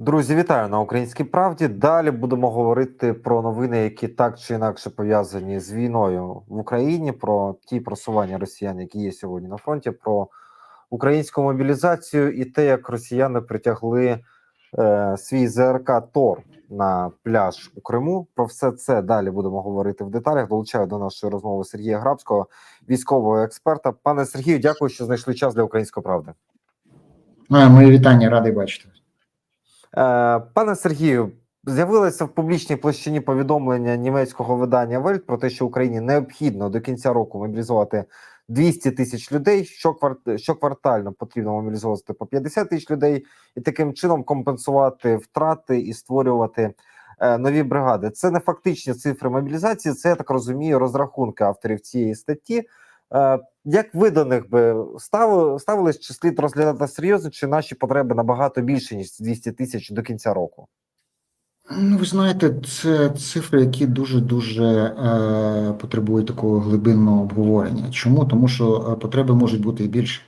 Друзі, вітаю на українській правді. Далі будемо говорити про новини, які так чи інакше пов'язані з війною в Україні, про ті просування росіян, які є сьогодні на фронті, про українську мобілізацію і те, як росіяни притягли е, свій ЗРК Тор на пляж у Криму. Про все це далі будемо говорити в деталях. Долучаю до нашої розмови Сергія Грабського, військового експерта. Пане Сергію, дякую, що знайшли час для української правди. Ну, Мої вітання, радий бачити. Е, Пане Сергію, з'явилося в публічній площині повідомлення німецького видання Вельт про те, що Україні необхідно до кінця року мобілізувати 200 тисяч людей. Щокварт- Щоквартально потрібно мобілізувати по 50 тисяч людей і таким чином компенсувати втрати і створювати е, нові бригади. Це не фактичні цифри мобілізації. Це я так розумію, розрахунки авторів цієї статті. Як ви до них би ставили, ставились, чи слід розглядати серйозно, чи наші потреби набагато більше ніж 200 тисяч до кінця року? Ну, ви знаєте, це цифри, які дуже дуже е, потребують такого глибинного обговорення. Чому? Тому що е, потреби можуть бути і більше.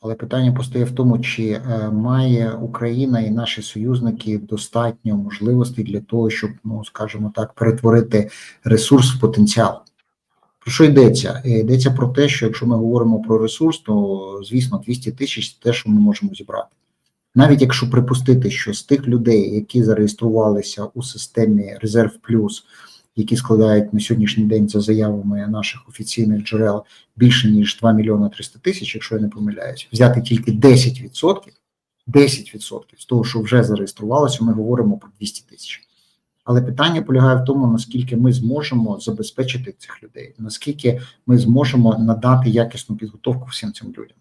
Але питання постає в тому, чи е, має Україна і наші союзники достатньо можливостей для того, щоб, ну скажімо так, перетворити ресурс в потенціал. Про що йдеться? Е, Йдеться про те, що якщо ми говоримо про ресурс, то звісно 200 тисяч це те, що ми можемо зібрати. Навіть якщо припустити, що з тих людей, які зареєструвалися у системі Резерв Плюс, які складають на сьогоднішній день за заявами наших офіційних джерел більше ніж 2 мільйони 300 тисяч, якщо я не помиляюсь, взяти тільки 10%, 10% з того, що вже зареєструвалося, ми говоримо про 200 тисяч. Але питання полягає в тому, наскільки ми зможемо забезпечити цих людей, наскільки ми зможемо надати якісну підготовку всім цим людям,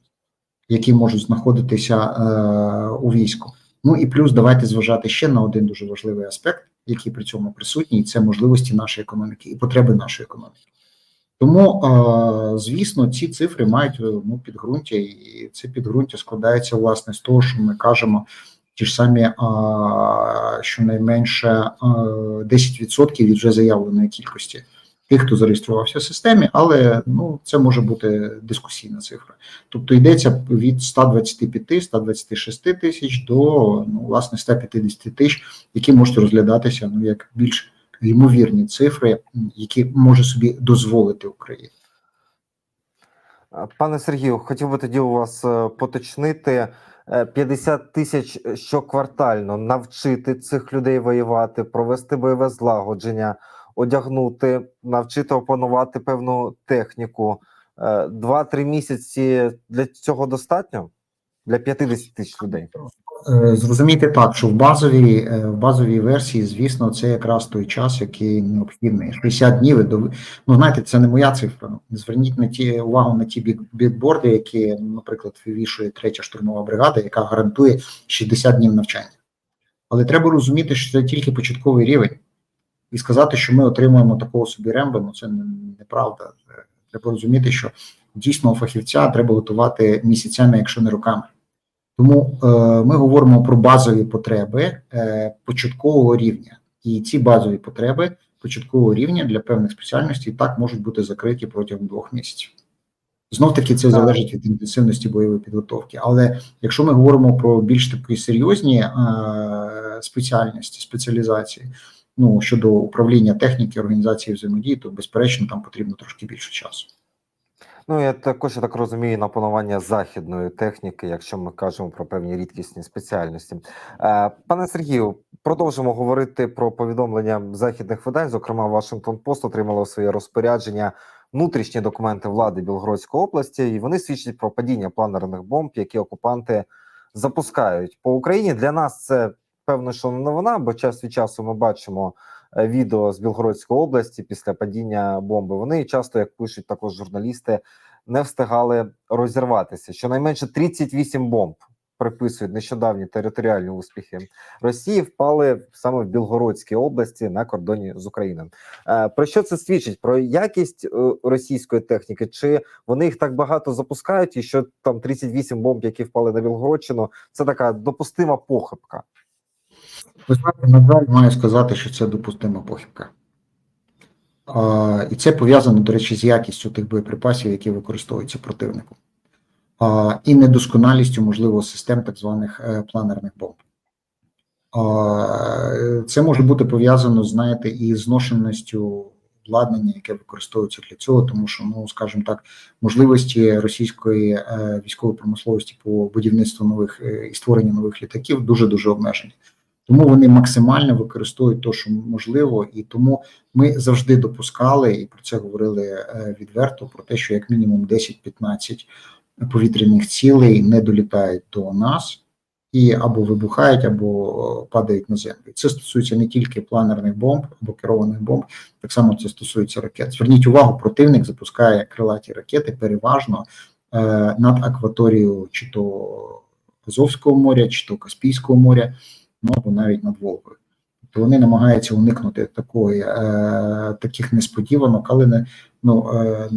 які можуть знаходитися е, у війську. Ну і плюс давайте зважати ще на один дуже важливий аспект, який при цьому присутній, і це можливості нашої економіки і потреби нашої економіки. Тому, е, звісно, ці цифри мають е, ну, підґрунтя, і це підґрунтя складається власне з того, що ми кажемо ті ж самі щонайменше а, 10% від вже заявленої кількості тих, хто зареєструвався в системі, але ну це може бути дискусійна цифра. Тобто йдеться від 125-126 тисяч до ну, власне 150 тисяч, які можуть розглядатися ну як більш ймовірні цифри, які може собі дозволити Україна. Пане Сергію, хотів би тоді у вас е, поточнити 50 тисяч щоквартально навчити цих людей воювати, провести бойове злагодження, одягнути, навчити опанувати певну техніку. Е, Два-три місяці для цього достатньо для 50 тисяч людей. Е, Зрозумійте так, що в базовій е, в базовій версії, звісно, це якраз той час, який необхідний. 60 днів ну знаєте, це не моя цифра. Зверніть на ті увагу на ті бік- бікборди, які, наприклад, вивішує третя штурмова бригада, яка гарантує 60 днів навчання. Але треба розуміти, що це тільки початковий рівень, і сказати, що ми отримуємо такого собі рембо, ну це неправда. Е, Треба розуміти, що дійсного фахівця треба готувати місяцями, якщо не роками. Тому е, ми говоримо про базові потреби е, початкового рівня, і ці базові потреби початкового рівня для певних спеціальностей так можуть бути закриті протягом двох місяців. Знов таки це залежить від інтенсивності бойової підготовки. Але якщо ми говоримо про більш такі серйозні е, спеціальності, спеціалізації, ну щодо управління техніки, організації взаємодії, то безперечно там потрібно трошки більше часу. Ну, я також так розумію, на панування західної техніки, якщо ми кажемо про певні рідкісні спеціальності. Е, Пане Сергію, продовжимо говорити про повідомлення західних видань. Зокрема, Вашингтон Пост отримало у своє розпорядження внутрішні документи влади Білгородської області, і вони свідчать про падіння планерних бомб, які окупанти запускають по Україні. Для нас це певно, що не новина, бо час від часу ми бачимо відео з Білгородської області після падіння бомби. Вони часто, як пишуть також журналісти, не встигали розірватися. Щонайменше 38 бомб приписують нещодавні територіальні успіхи Росії впали саме в Білгородській області на кордоні з Україною. Е, Про що це свідчить? Про якість е, російської техніки? Чи вони їх так багато запускають, і що там 38 бомб, які впали на Білгородщину, це така допустима похибка? Ви знаєте, на жаль, маю сказати, що це допустима похибка. А, і це пов'язано, до речі, з якістю тих боєприпасів, які використовуються противником, а, і недосконалістю, можливо, систем так званих е, планерних бомб. А, Це може бути пов'язано, знаєте, і зношеністю обладнання, яке використовується для цього, тому що, ну скажімо так, можливості російської е, військової промисловості по будівництву нових е, і створенню нових літаків дуже дуже обмежені. Тому вони максимально використовують те, що можливо, і тому ми завжди допускали і про це говорили е, відверто: про те, що як мінімум 10-15 повітряних цілей не долітають до нас і або вибухають, або падають на землю. Це стосується не тільки планерних бомб або керованих бомб, так само це стосується ракет. Зверніть увагу, противник запускає крилаті ракети переважно е, над акваторією чи то Азовського моря, чи то Каспійського моря, ну або навіть над Волгою. Тобто вони намагаються уникнути такої, е, таких несподіванок, але не ну е,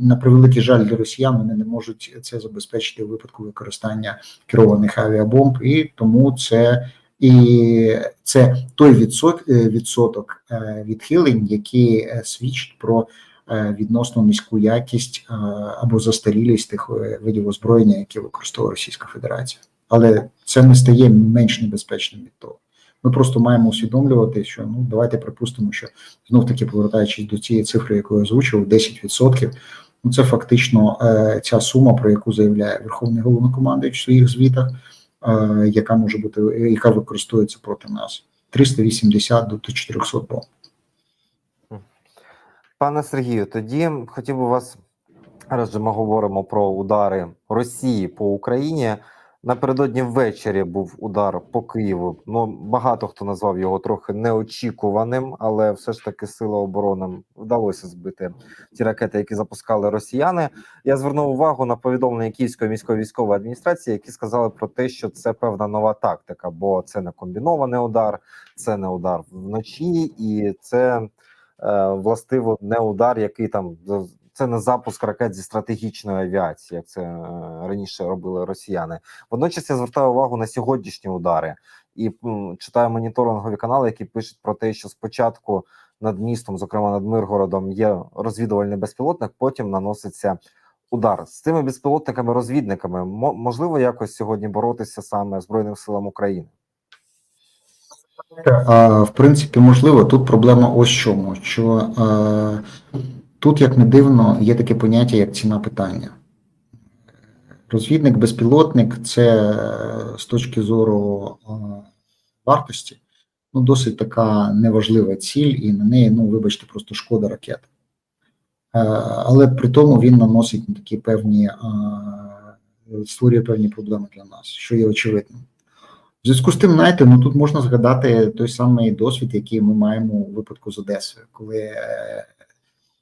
на превеликий жаль для росіян вони не можуть це забезпечити у випадку використання керованих авіабомб, і тому це і це той відсот, е, відсоток е, відхилень, які е, свідчать про відносно низьку якість або застарілість тих видів озброєння, які використовує Російська Федерація. Але це не стає менш небезпечним від того. Ми просто маємо усвідомлювати, що ну давайте припустимо, що знов таки повертаючись до цієї цифри, яку я озвучив, 10%, ну це фактично е, ця сума, про яку заявляє Верховний головнокомандуючий в своїх звітах, е, яка може бути яка використовується проти нас 380 до 400 бомб. Пане Сергію, тоді хотів би вас, раз же ми говоримо про удари Росії по Україні. Напередодні ввечері був удар по Києву. Ну багато хто назвав його трохи неочікуваним, але все ж таки сили оборони вдалося збити ті ракети, які запускали росіяни. Я звернув увагу на повідомлення Київської міської військової адміністрації, які сказали про те, що це певна нова тактика, бо це не комбінований удар, це не удар вночі, і це е, властиво не удар, який там це не запуск ракет зі стратегічної авіації, як це е, раніше робили росіяни. Водночас я звертаю увагу на сьогоднішні удари і читаю моніторингові канали, які пишуть про те, що спочатку над містом, зокрема над Миргородом, є розвідувальний безпілотник, потім наноситься удар з цими безпілотниками-розвідниками. Можливо якось сьогодні боротися саме збройним силам України. В принципі, можливо, тут проблема ось чому, що е, тут, як не дивно, є таке поняття, як ціна питання. Розвідник, безпілотник це з точки зору е, вартості ну, досить така неважлива ціль, і на неї, ну, вибачте, просто шкода ракет. Е, але при тому він наносить такі певні, е, створює певні проблеми для нас, що є очевидним. В зв'язку з тим, знаєте, ну тут можна згадати той самий досвід, який ми маємо у випадку з Одесою, коли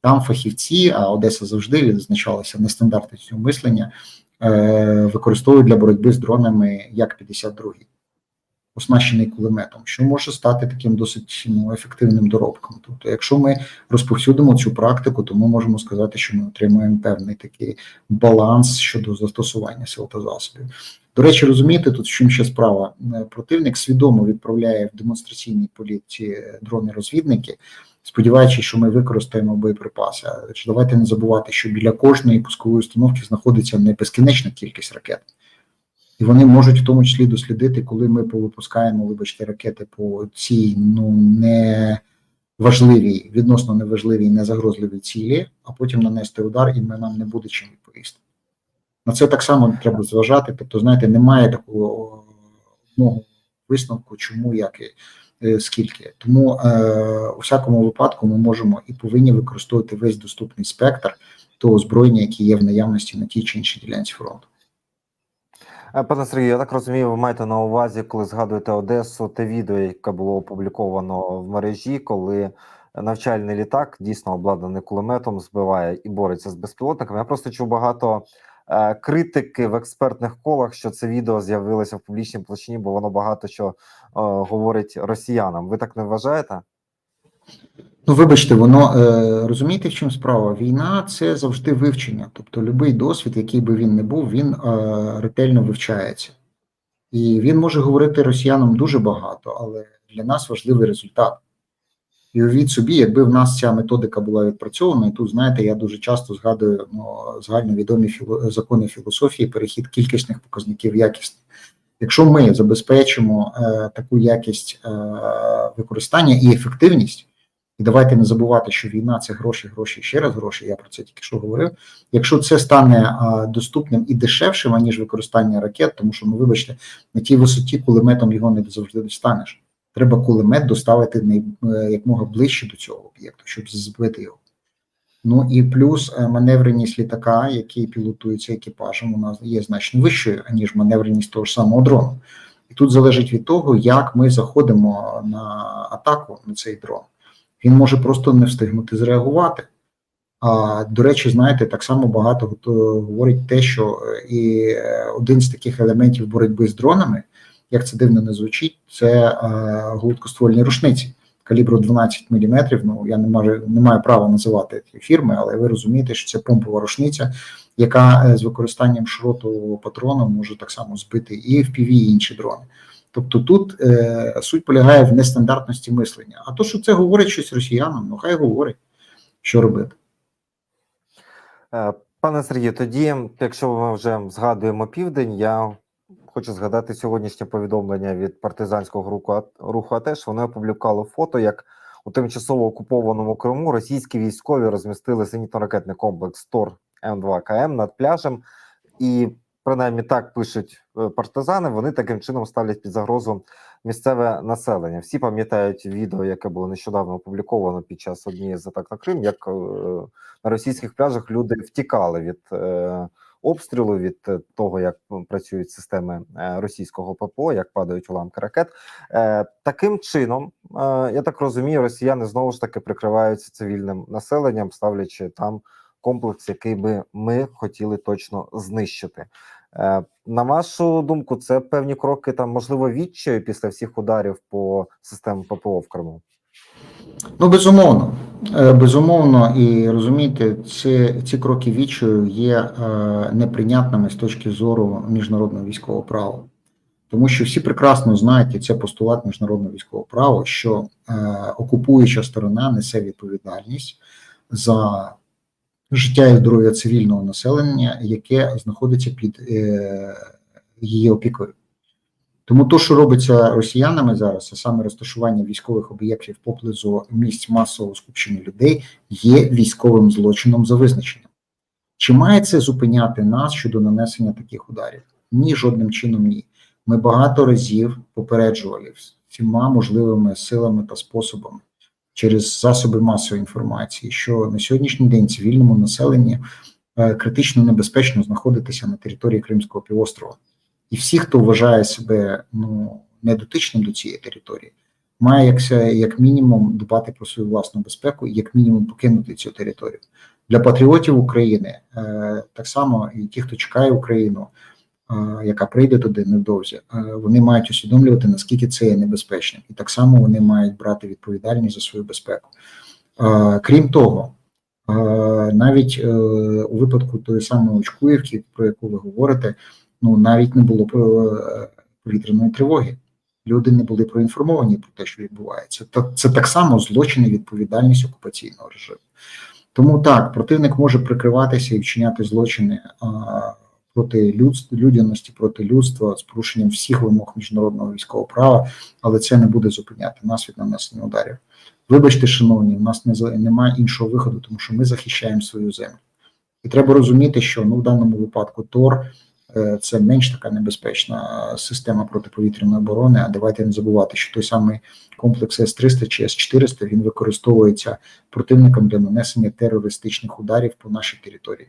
там фахівці, а Одеса завжди відзначалася нестандартністю мислення, е, використовують для боротьби з дронами як 52-й, оснащений кулеметом, що може стати таким досить ну, ефективним доробком. Тобто, якщо ми розповсюдимо цю практику, то ми можемо сказати, що ми отримуємо певний такий баланс щодо застосування сил та засобів. До речі, розумієте, тут в чим ще справа. Е, Противник свідомо відправляє в демонстраційній політ ці дрони-розвідники, сподіваючись, що ми використаємо боєприпаси. Ж давайте не забувати, що біля кожної пускової установки знаходиться не безкінечна кількість ракет. І вони можуть в тому числі дослідити, коли ми повипускаємо, вибачте, ракети по цій ну не відносно неважливій, незагрозливій цілі, а потім нанести удар, і ми, нам не буде чим відповісти. На це так само треба зважати. Тобто, знаєте, немає такого одного висновку, чому, як і скільки. Тому е, у всякому випадку ми можемо і повинні використовувати весь доступний спектр того озброєння, яке є в наявності на тій чи іншій ділянці фронту. Е, Пане Сергію, я так розумію, ви маєте на увазі, коли згадуєте Одесу, те відео, яке було опубліковано в мережі, коли навчальний літак дійсно обладнаний кулеметом, збиває і бореться з безпілотниками. Я просто чув багато е, критики в експертних колах, що це відео з'явилося в публічній площині, бо воно багато що е, говорить росіянам. Ви так не вважаєте? Ну, вибачте, воно е, розумієте, в чому справа? Війна це завжди вивчення. Тобто, будь-який досвід, який би він не був, він е, ретельно вивчається. І він може говорити росіянам дуже багато, але для нас важливий результат. І уявіть собі, якби в нас ця методика була відпрацьована, і тут, знаєте, я дуже часто згадую ну, загальновідомі філо, закони філософії, перехід кількісних показників якісних. Якщо ми забезпечимо е, таку якість е, використання і ефективність, і давайте не забувати, що війна це гроші, гроші, ще раз гроші. Я про це тільки що говорив. Якщо це стане е, доступним і дешевшим, аніж використання ракет, тому що ну вибачте, на тій висоті кулеметом його не завжди достанеш. Треба кулемет доставити най, е, якмога ближче до цього об'єкту, щоб збити його. Ну і плюс е, маневреність літака, який пілотується екіпажем, у нас є значно вищою, ніж маневреність того ж самого дрону. І тут залежить від того, як ми заходимо на атаку на цей дрон. Він може просто не встигнути зреагувати. А до речі, знаєте, так само багато хто говорить те, що е, і один з таких елементів боротьби з дронами, як це дивно не звучить, це е, гладкоствольні рушниці калібру 12 мм. Ну я не маю, не маю права називати ті фірми, але ви розумієте, що це помпова рушниця, яка е, з використанням шротового патрону може так само збити і FPV, і інші дрони. Тобто тут е, суть полягає в нестандартності мислення. А то, що це говорить щось росіянам, ну хай говорить, що робити. Е, Пане Сергію, тоді, якщо ми вже згадуємо південь, я хочу згадати сьогоднішнє повідомлення від партизанського руху, «А- руху АТЕШ. Вони опублікували фото, як у тимчасово окупованому Криму російські військові розмістили зенітно-ракетний комплекс ТОР М2 КМ над пляжем, і принаймні так пишуть е, партизани. Вони таким чином ставлять під загрозу місцеве населення. Всі пам'ятають відео, яке було нещодавно опубліковано під час однієї з атак на Крим, як е, на російських пляжах люди втікали від е, обстрілу, від е, того, як працюють системи е, російського ППО, як падають уламки ракет. Е, таким чином, е, я так розумію, росіяни знову ж таки прикриваються цивільним населенням, ставлячи там комплекс, який би ми хотіли точно знищити. Е, на вашу думку, це певні кроки там, можливо, відчаю після всіх ударів по системі ППО в Криму. Ну, безумовно, Е, безумовно, і розумієте, ці, ці кроки відчаю є е, неприйнятними з точки зору міжнародного військового права. Тому що всі прекрасно знають, і це постулат міжнародного військового права, що е, окупуюча сторона несе відповідальність за життя і здоров'я цивільного населення, яке знаходиться під її опікою. Тому то, що робиться росіянами зараз, а саме розташування військових об'єктів поблизу місць масового скупчення людей, є військовим злочином за визначенням. Чи має це зупиняти нас щодо нанесення таких ударів? Ні, жодним чином ні. Ми багато разів попереджували всіма можливими силами та способами через засоби масової інформації, що на сьогоднішній день цивільному населенню е, критично небезпечно знаходитися на території Кримського півострова. І всі, хто вважає себе ну недотичним до цієї території, має як, як мінімум дбати про свою власну безпеку і як мінімум покинути цю територію. Для патріотів України е, так само і ті, хто чекає Україну, е, яка прийде туди невдовзі, е, вони мають усвідомлювати, наскільки це є небезпечним, і так само вони мають брати відповідальність за свою безпеку. Е, крім того, е, навіть е, у випадку тої самої Очкуївки, про яку ви говорите, ну навіть не було е, повітряної тривоги. Люди не були проінформовані про те, що відбувається. Та це так само злочин і відповідальність окупаційного режиму. Тому так, противник може прикриватися і вчиняти злочини а, проти людс- людяності, проти людства з порушенням всіх вимог міжнародного військового права, але це не буде зупиняти нас від нанесення ударів. Вибачте, шановні, у нас не немає іншого виходу, тому що ми захищаємо свою землю. І треба розуміти, що ну в даному випадку ТОР е, це менш така небезпечна система протиповітряної оборони. А давайте не забувати, що той самий комплекс С-300 чи С-400 він використовується противником для нанесення терористичних ударів по нашій території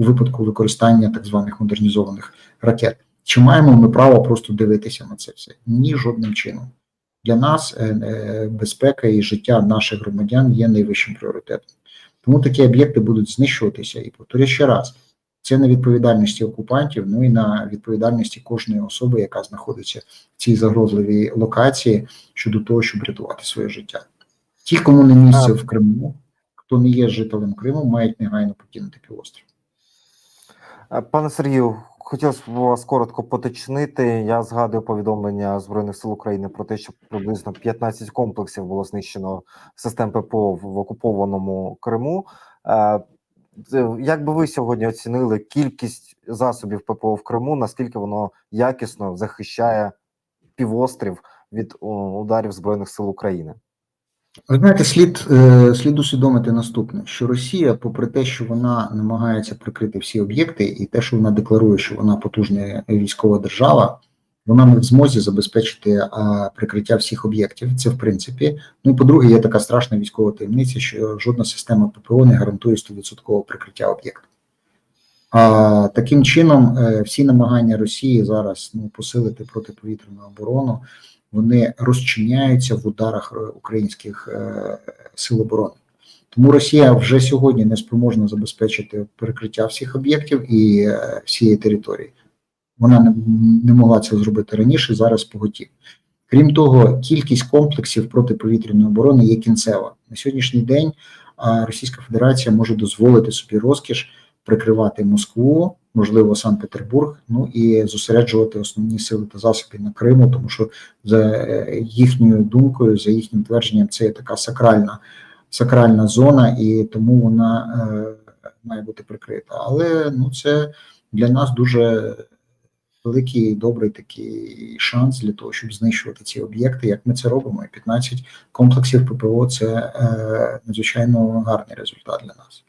у випадку використання так званих модернізованих ракет. Чи маємо ми право просто дивитися на це все? Ні, жодним чином. Для нас е, е, безпека і життя наших громадян є найвищим пріоритетом. Тому такі об'єкти будуть знищуватися. І повторюю ще раз, це на відповідальності окупантів, ну і на відповідальності кожної особи, яка знаходиться в цій загрозливій локації щодо того, щоб рятувати своє життя. Ті, кому не місце в Криму, хто не є жителем Криму, мають негайно покинути півострів. Е, Пане Сергію, хотілося б вас коротко поточнити. Я згадую повідомлення Збройних сил України про те, що приблизно 15 комплексів було знищено систем ППО в в окупованому Криму. Як би ви сьогодні оцінили кількість засобів ППО в Криму, наскільки воно якісно захищає півострів від ударів Збройних сил України? Ви знаєте, слід, е, слід усвідомити наступне: що Росія, попри те, що вона намагається прикрити всі об'єкти, і те, що вона декларує, що вона потужна військова держава, вона не в змозі забезпечити прикриття всіх об'єктів. Це в принципі. Ну по-друге, є така страшна військова таємниця, що жодна система ППО не гарантує 100% прикриття об'єкту. А таким чином, е, всі намагання Росії зараз ну, посилити протиповітряну оборону вони розчиняються в ударах е, українських е, сил оборони. Тому Росія вже сьогодні не спроможна забезпечити перекриття всіх об'єктів і всієї території. Вона не, не могла це зробити раніше, зараз поготів. Крім того, кількість комплексів протиповітряної оборони є кінцева. На сьогоднішній день Російська Федерація може дозволити собі розкіш прикривати Москву, можливо, Санкт-Петербург, ну і зосереджувати основні сили та засоби на Криму, тому що за е, їхньою думкою, за їхнім твердженням, це є така сакральна сакральна зона, і тому вона е, має бути прикрита. Але ну це для нас дуже великий добрий такий шанс для того, щоб знищувати ці об'єкти. Як ми це робимо? І 15 комплексів ППО це е, надзвичайно гарний результат для нас.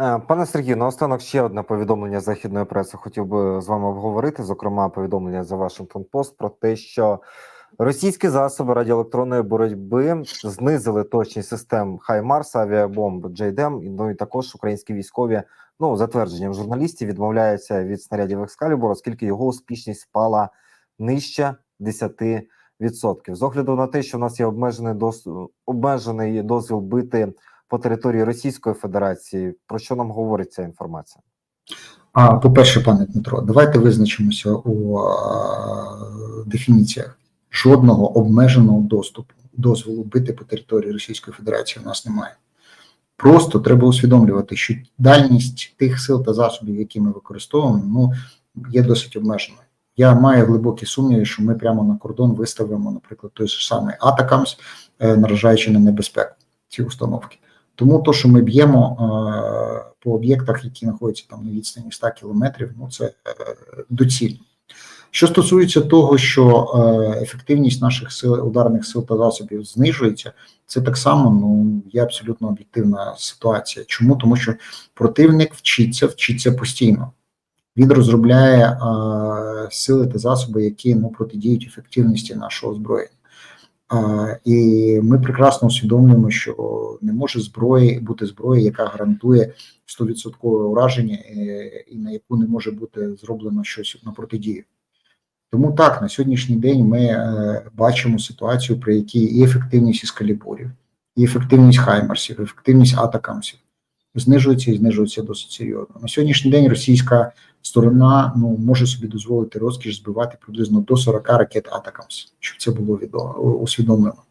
Е, Пане Сергію, наостанок ще одне повідомлення західної преси хотів би з вами обговорити. Зокрема, повідомлення за Washington Post про те, що російські засоби радіоелектронної боротьби знизили точність систем Хаймарс, авіабомб і, ну і також українські військові, ну за твердженням журналістів, відмовляються від снарядів Екскалібур, оскільки його успішність впала нижче 10%. З огляду на те, що в нас є обмежений дос... обмежений дозвіл бити по території Російської Федерації. Про що нам говорить ця інформація? А по-перше, пане Дмитро, давайте визначимося у а, дефініціях. Жодного обмеженого доступу, дозволу бити по території Російської Федерації у нас немає. Просто треба усвідомлювати, що дальність тих сил та засобів, які ми використовуємо, ну є досить обмеженою. Я маю глибокі сумніви, що ми прямо на кордон виставимо, наприклад, той ж самий Атакамс, е, наражаючи на небезпеку ці установки. Тому то, що ми б'ємо е, по об'єктах, які знаходяться там на відстані 100 кілометрів, ну це е, доцільно. Що стосується того, що е, ефективність наших сил ударних сил та засобів знижується, це так само ну є абсолютно об'єктивна ситуація. Чому? Тому що противник вчиться, вчиться постійно. Він розробляє е, сили та засоби, які ну протидіють ефективності нашого озброєння. А, І ми прекрасно усвідомлюємо, що не може зброї бути зброя, яка гарантує 100% ураження, е, і на яку не може бути зроблено щось на протидію. Тому так, на сьогоднішній день ми е, бачимо ситуацію, при якій і ефективність іскаліборів, і ефективність хаймерсів, і ефективність атакамсів знижується і знижується досить серйозно. На сьогоднішній день російська сторона ну може собі дозволити розкіш збивати приблизно до 40 ракет Атакамс, щоб це було відомо усвідомлено.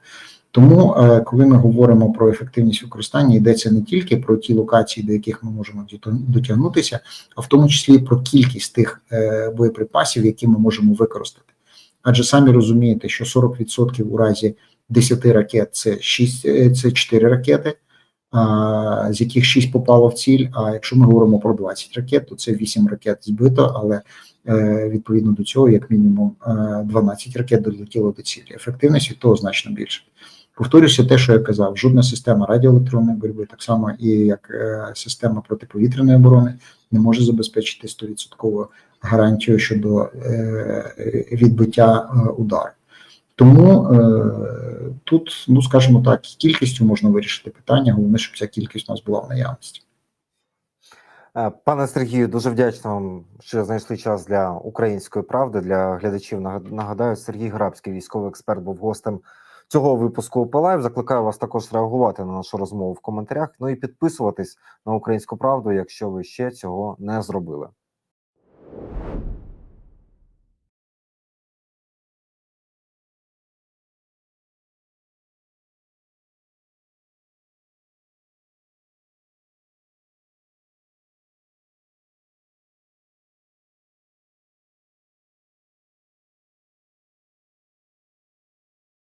Тому, е, коли ми говоримо про ефективність використання, йдеться не тільки про ті локації, до яких ми можемо дотягнутися, а в тому числі про кількість тих е, боєприпасів, які ми можемо використати. Адже самі розумієте, що 40% у разі 10 ракет це 6, е, це 4 ракети з яких 6 попало в ціль. А якщо ми говоримо про 20 ракет, то це 8 ракет збито, але відповідно до цього, як мінімум, 12 ракет долетіло до цілі. Ефективність від того значно більше. Повторюся, те, що я казав, жодна система радіоелектронної боротьби, так само і як е, система протиповітряної оборони, не може забезпечити 100% гарантію щодо е, відбиття удару. Тому е, тут, ну скажімо так, кількістю можна вирішити питання. Головне, щоб ця кількість у нас була в наявності. Е, пане Сергію, дуже вдячний вам, що знайшли час для української правди для глядачів. Нагадаю, Сергій Грабський, військовий експерт, був гостем цього випуску ОПЛайв. Закликаю вас також реагувати на нашу розмову в коментарях. Ну і підписуватись на українську правду, якщо ви ще цього не зробили.